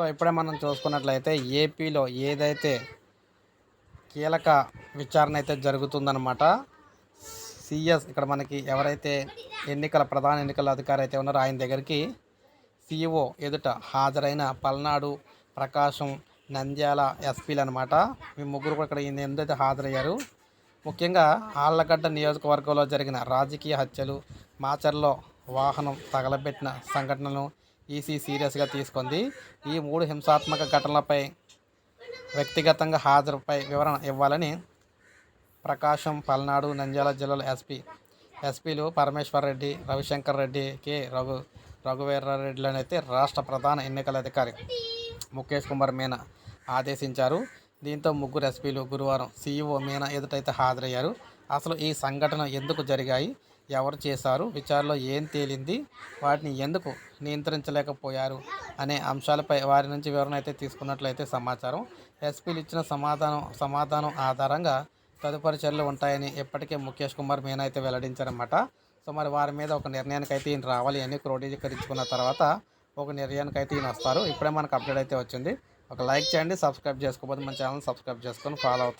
So ఇప్పుడే మనం చూసుకున్నట్లయితే ఏపీలో ఏదైతే కీలక విచారణ అయితే జరుగుతుందన్నమాట సిఎస్ ఇక్కడ మనకి ఎవరైతే ఎన్నికల ప్రధాన ఎన్నికల అధికారి అయితే ఉన్నారో ఆయన దగ్గరికి సిఇఓ ఎదుట హాజరైన పల్నాడు ప్రకాశం నంద్యాల ఎస్పీలు అనమాట ఈ ముగ్గురు కూడా ఇక్కడ ఈయన ఎందుకైతే హాజరయ్యారు? ముఖ్యంగా ఆళ్ళగడ్డ నియోజకవర్గంలో జరిగిన రాజకీయ హత్యలు మాచర్లో వాహనం తగలబెట్టిన సంఘటనలు ఈసీ సీరియస్గా తీసుకుంది. ఈ మూడు హింసాత్మక ఘటనలపై వ్యక్తిగతంగా హాజరుపై వివరణ ఇవ్వాలని ప్రకాశం పల్నాడు నంద్యాల జిల్లాల ఎస్పీ ఎస్పీలు పరమేశ్వర్ రెడ్డి రవిశంకర్ రెడ్డి కె రఘు రఘువీరారెడ్డిలను అయితే రాష్ట్ర ప్రధాన ఎన్నికల అధికారి ముఖేష్ కుమార్ మీనా ఆదేశించారు. దీంతో ముగ్గురు ఎస్పీలు గురువారం సీఈఓ మీనా ఎదుటైతే హాజరయ్యారు. అసలు ఈ సంఘటన ఎందుకు జరిగాయి? ఎవరు చేశారు విచారణలో ఏం తేలింది వాటిని ఎందుకు నియంత్రించలేకపోయారు అనే అంశాలపై వారి నుంచి వివరణ అయితే తీసుకున్నట్లయితే సమాచారం. ఎస్పీలు ఇచ్చిన సమాధానం సమాధానం ఆధారంగా తదుపరి చర్యలు ఉంటాయని ఇప్పటికే ముఖేష్ కుమార్ మీనా అయితే వెల్లడించారన్నమాట. సో మరి వారి మీద ఒక నిర్ణయానికి అయితే ఈయన రావాలి అని క్రోడీకరించుకున్న తర్వాత ఒక నిర్ణయానికి అయితే ఈయన వస్తారు. ఇప్పుడే మనకు అప్డేట్ అయితే వచ్చింది. ఒక లైక్ చేయండి సబ్స్క్రైబ్ చేసుకోకపోతే మన ఛానల్ సబ్స్క్రైబ్ చేసుకొని ఫాలో అవుతాం